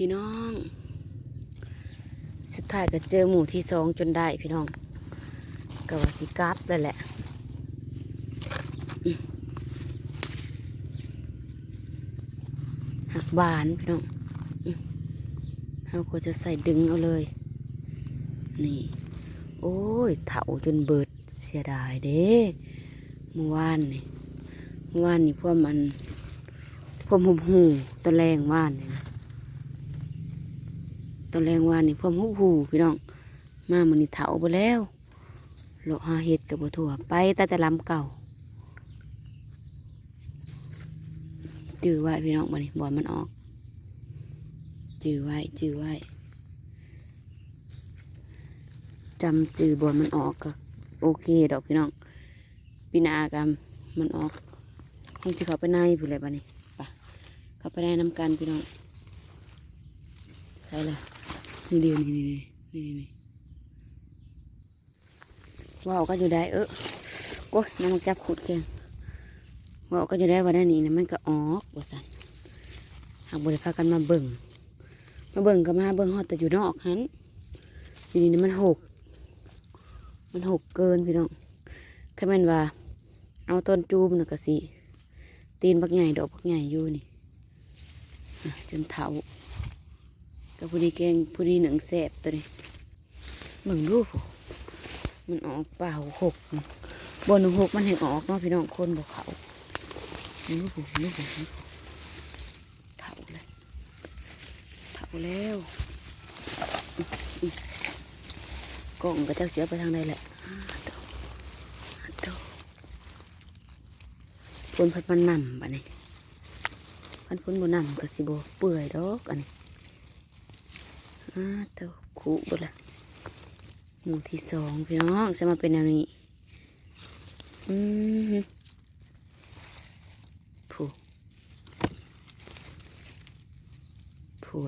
พี่น้อง สุดท้ายก็เจอหมู่ที่สองจนได้พี่น้องก็ว่าสิกลับแล้วแหละหักบานพี่น้องเราก็จะใส่ดึงเอาเลย นี่ โอ้ยเถาจนเบิดเสียดายเด้เมื่อวานนี่เมื่อวานนี่พวกมันพวกหุบหูตะแรงว่านนี่นะ ตะแรงว่านนี่พวกหุบหูพี่น้อง มามันนี่เถาไปแล้วโลหาเห็ดกับบัวถั่วไปแต่แต่ลำเก่าจื้อไว้พี่น้องมันนี่บอลมันออก จื้อไว้จื้อไว้จำจือบอลมันออกก็โอเคดอกพี่น้องปีนากรรมมันออกให้สิเขาไปในผู้เลยบ้านี้ปะเขาไปในน้ำกันพี่น้องใส่เละ นี่ดียวนี่นี่นี่นี่นี่ว่าวก็อยู่ได้ เออโก้ยน้ำมันจับขุดแข็งว่าวก็อยู่ได้วันนี้นะมันก็ออกว่าสันหากบริพากันมาเบิ่งมาเบิ่งก็มาเบิ่งฮอดแต่อยู่นอกหันอยู่นี่มันหก มันหกเกินพี่น้องถ้าแม่นว่า เอาต้นจูมน่ะก็สิตีนบักใหญ่ดอกบักใหญ่อยู่นี่จนเถา กับผู้ดีแกงผู้ดีหนังแสบตัวนี้เบิ่งรูปมันออกเปล่าหกบนหนึ่งหกมันเห็นออกเนาะพี่น้องคนบอกเขารูปรูปรูปเถาเลยเถาแล้วอื้ออื้อกล้องก็จะเสียไปทางใดแหละอ้าวโถ่อ้าวโถ่ฝนพัดมันนำบะนี่พันฝนบนนำก็สิบเปื่อยดอกอันนี้อ้า เต้าคุบดละหมู่ที่สองพี่น้องจะมาเป็นแนวนี้อืมผูพู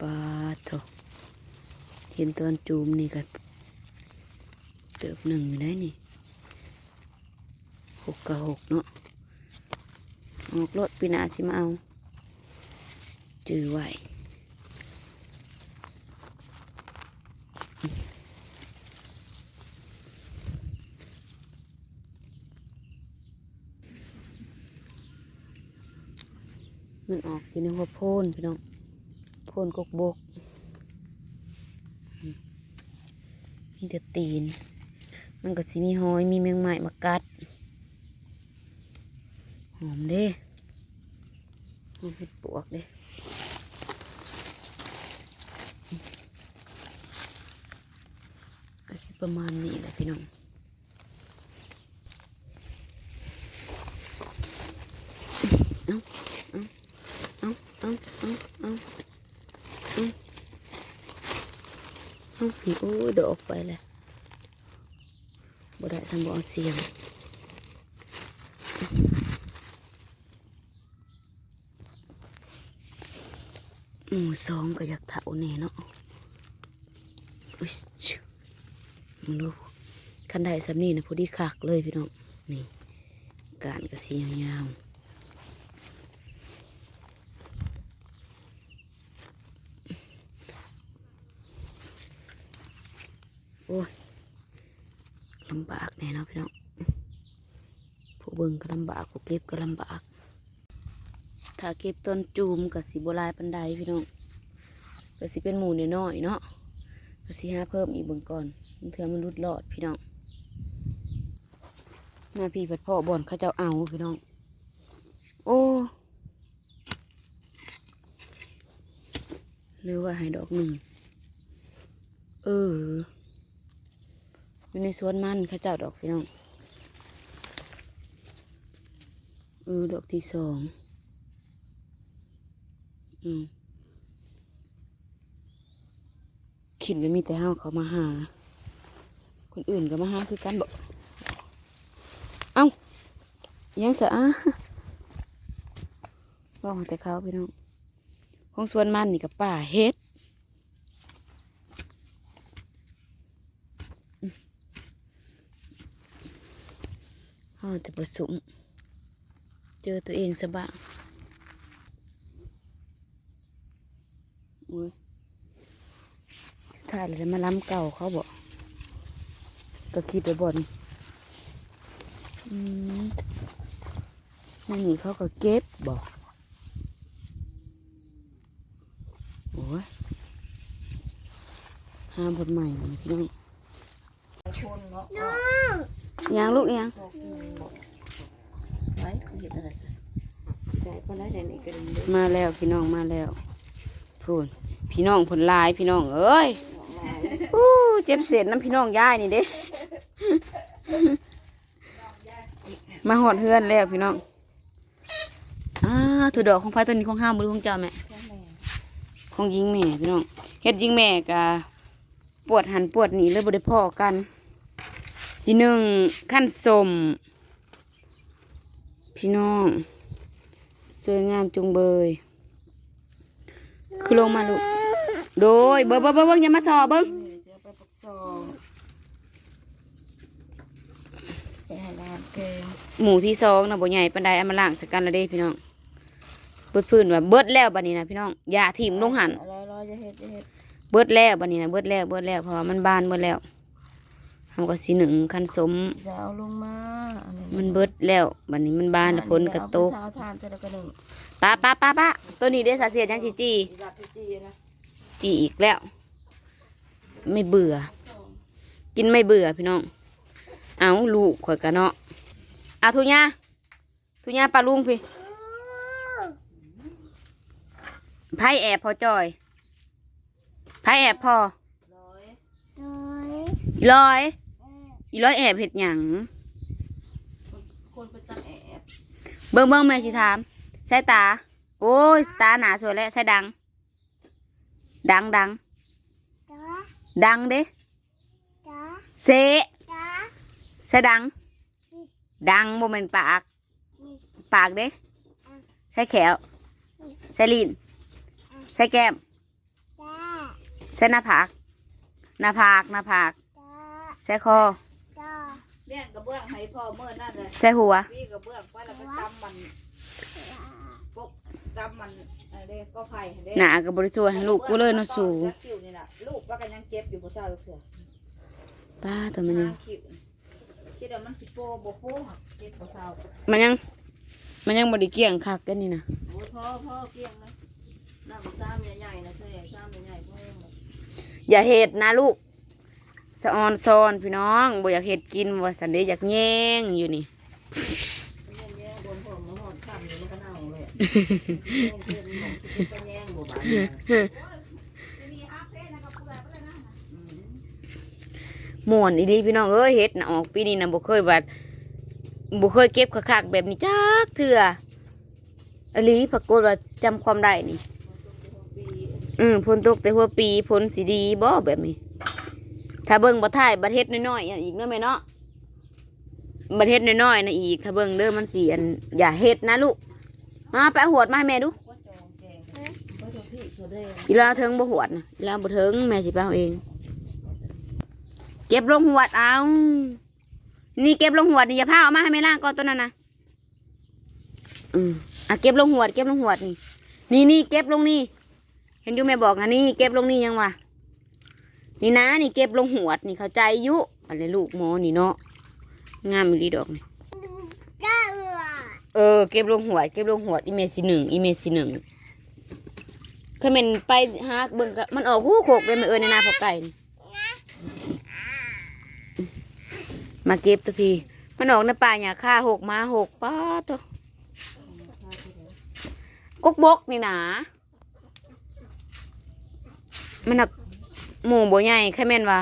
ปลาโถเห็นตอนจูมนี่ก็เติบหนึ่งอยู่ได้นี่หกกับหกเนาะออกรถปีนาสิมาเอาจือไว้ มันออกอยู่ในหัวโพนพี่น้องโพนกกบกมีแต่ตีน มันก็สิมีหอยมีแมงไม้มากัด หอมเด้หอมเห็ดปวกเด้ก็สิประมาณนี้แหละพี่น้อง เอาเอาเอาเอาเอาเอาเอา โอ้โอ้ยเดอกไปเลยบ่ได้ทำบ่เอเสียงหมูสองก็อยากเถาแน่เนาะอุ๊ยชิวมึงดูคันได้สำนี่นะพอดีคักเลยพี่น้อง นี่ การกระเสียงยาว โอ้ยลำบากแน่นะพี่น้องผู้เบิ่งก็ลำบากผู้เก็บก็ลำบาก ถ้าเก็บต้นจูมกับสีโบหลายปันไดพี่น้องก็สิเป็นหมูน้อยเนาะก็สิหาเพิ่มอีกเบิ่งก่อนมันเถื่อมันรุดรอดพี่น้องมาพี่พัดพ่อบ่อนเขาเจ้าเอาพี่น้อง โอ้หรือว่าให้ดอกหนึ่ง เออ อยู่ในสวนมันข้าเจ้าดอกพี่น้องเออดอกที่สองอืมขิดไม่มีแต่ห้าเขามาหา คนอื่นก็มาหาคือกันบอกเอ้ายังเสะว่าของแต่เขาพี่น้องของสวนมันนี่กับป่าเฮ็ด แต่ประสุมเจอตัวเองซะบ้างอุ้ยถ่ายเลยมาล้ำเก่าเขาบอกก็คิดไปบนอืมนั่นนี่เขาก็เก็บบอกโอ้ยห้ามบนใหม่พี่น้องนเนาะ ยังลูกยังไว้เห็นอะไรสิใจก็ได้แต่นี่ก็ดีเลยมาแล้วพี่น้องมาแล้วพูนพี่น้องผลลายพี่น้องเอ้ยอู้เจ็บเสียนน้ำพี่น้องย่ายนี่เด้มาหอดเฮือนแล้วพี่น้องอ่าถั่วดอกของพายตัวนี้ของห้ามบหรือของเจ้าแม่พ่อแม่ของยิงแม่พี่น้องเฮ็ดยิงแม่กะปวดหันปวดหนีเลยบ่ได้พ่อกัน สีหนึ่งขั้นสมพี่น้อง สวยงามจุงเบย คือลงมาลูก โดยเบิ้งเบิ้งเบิ้งเบิ้งอย่ามาสอบเบิ้งนี่จะไปปักซองไปหาร้านแกงหมูที่สองนะบ่ใหญ่ปานใดเอามาล้างสักกันและเด้พี่น้องเบิดพื้นว่าเบิดแล้วบัดนี้นะพี่น้องอย่าถิ่มลงหันอะไรรอจะเฮ็ดจะเฮ็ดเบิดแล้วบัดนี้นะเบิดแล้วเบิดแล้วเพราะว่ามันบานเบิดแล้ว ทำก็สีหนึ่งคันสมจะเอาลงมาอัมันเบิดแล้วบัดนี้มันบานแล้วฝนกระตกเช้าทานจะได้กระหนึ่งป้าป้าป้าป้าตัวนี้เด้สาเสียจังสิจีหลับพี่จีนะจีอีกแล้ว ไม่เบื่อ กินไม่เบื่อพี่น้อง เอาลูกข่อยกะเนาะเอาทุญ่าทุญ่าปลาลุงพี่ไพ่แอบพอจอยไพ่แอบพอร้อยอีร้อย อีร้อยแอบเห็ดหยังคนประจังแอบเบิ้งเบิ้งแม่สิถามใส่ตา โอ้ย ตาหนาสวยแล้วใส่ดัง ดังดังดังเด้เซะใส่ดัง ดังบ่แม่นปาก ปากเด้ใส่แขวใส่ลิ้นใส่แก้มใส่หน้าผากหน้าผากหน้าผากใส่คอ เบื้องให้พ่อเมื่อนั่นเลยใส่หัวพี่กระเบื้องไปแล้วก็ตำมันปกตำมันอะไรก็ไผ่เด้หนากับบริสุทธิ์ให้ลูกกูเลยเนาะสูจักคิวนี่ล่ะลูกว่ากันยังเจ็บอยู่บ่เศร้าเถื่อป้าตัวมันยังคิดว่ามันสิโปบ่โปหักเจ็บบ่เศร้ามันยังมันยังบริเกี่ยงคักกันนี่นะพ่อพ่อเกลี้ยงเลยน้ำซ้ำใหญ่ๆนะใช่ซ้ำใหญ่ๆพ่ออย่าเห็ดนะลูก สะออนซอนพี่น้องบ่อยากเห็ดกินว่าสันเดอยากแย่งอยู่นี่แย่งๆบนผมมาหอดข้ามอยู่มันก็เน่าเลยแย่งเพื่อนหมองที่ก็แย่งบ่บาดเนี่ยม่วนอีดีพี่น้องเอ้ยเห็ดนะออกปีนี้นะบ่เคยว่าบ่เคยเก็บคักๆแบบนี้จักเถื่ออลีปรากฏว่าจำความได้นี่อืมพ้นตกแต่หัวปีพ้นสีดีบ่แบบนี้ ถ้าเบิ่งบ่ถ่ายบัดเฮ็ดน้อยๆอีกเนาะแม่เนาะบัดเฮ็ดน้อยๆนะอีกถ้าเบิ่งเด้อมันสิอันอย่าเฮ็ดนะลูกมาไปหวดมาให้แม่ดูก็จองแกงก็จะที่เขาได้อีลาเทิงบ่หวดนะอีลาบ่เทิงแม่สิไปเอาเอง เก็บลงหวดเอานี่เก็บลงหวดนี่อย่าพาเอามาให้แม่ล่างก่อนตัวนั้นนะอืมอะเก็บลงหวด เก็บลงหวดนี่นี่นี่เก็บลงนี่ เห็นอยู่แม่บอกนะนี่เก็บลงนี่ยังวะ นี่นะนี่เก็บลงหวดนี่เข้าใจอยุอะไรลูกหมอนี่เนาะงามอีหลีดอกนี่เออเก็บลงหวดเก็บลงหวดอีเมสิหนึ่งอีเมสิหนึ่งเคยเป็นไปหาเบิ่งกะมันออกคู่โขกเลยมาเอินในนาพอไก่นี่มาเก็บตัวพี่มันออกในป่าหญ้าค่าหกมาหกป้าตัวกกบกนี่นะมันหัก หมูบ่ใหญ่แค่แม่นว่า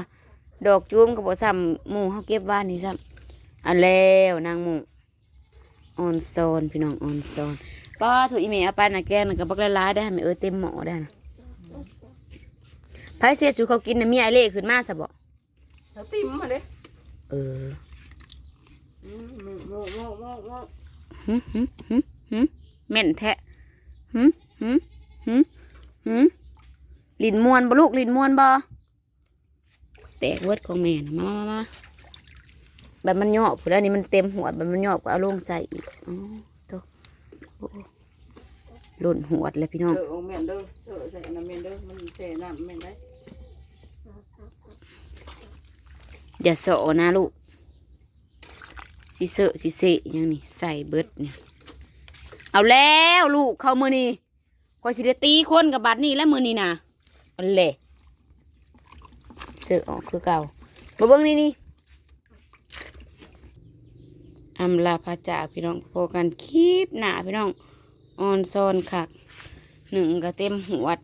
ดอกจูมกับบ่ซ้ำหมูเฮาเก็บบ้านนี่ซ้ำอันแล้วนางหมูออนซอนพี่น้องออนซอนป้าถูกอีเมลเอาไปนะแกงน่ะก็บักละลายได้ให้แม่เออเต็มหม้อได้นะไผเสียสูเขากินน่ะมีไอเล่ขึ้นมาซะบ่แล้วติ่มมาเลยเออโม่โม่โม่โม่โม่หึหึหึหึแม่นแท้หึหึหึหึลิ้นม่วนบ่ลูกลิ้นม่วนบ่ แตกเวิร์ดของแม่นะมามามาแบบมันเหยอบผู้แล้วนี่มันเต็มหัวแบบมันเหยอบก็เอาลงใส่อีกอ๋อตัวโอ้นหล่นหวดเลยพี่น้องเจอองแม่นเด้อเจอใส่อันนั้นแม่นเด้อมันเตะน้ำแม่นได้อย่าโสนะลูกสิเสอะสิเสะหยังนี่ใส่เบิดเนี่ยเอาแล้วลูกเข้ามือนี่คอยสิได้ตีคนกับบัดนี่แล้วมือนี่นะเอาเลย เสอะออกคือเก่ามาเบิ้งนี่นี่อำลาพระจ่าพี่น้องพอกันคลิปหนาพี่น้องออนซอนคักหนึ่งก็เต็มหัวด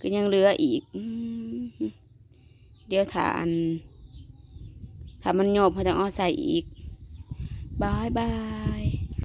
ก็ยังเหลืออีก เดี๋ยวทานถ้ามันโยบเขาจะเอใส่อีกบายบาย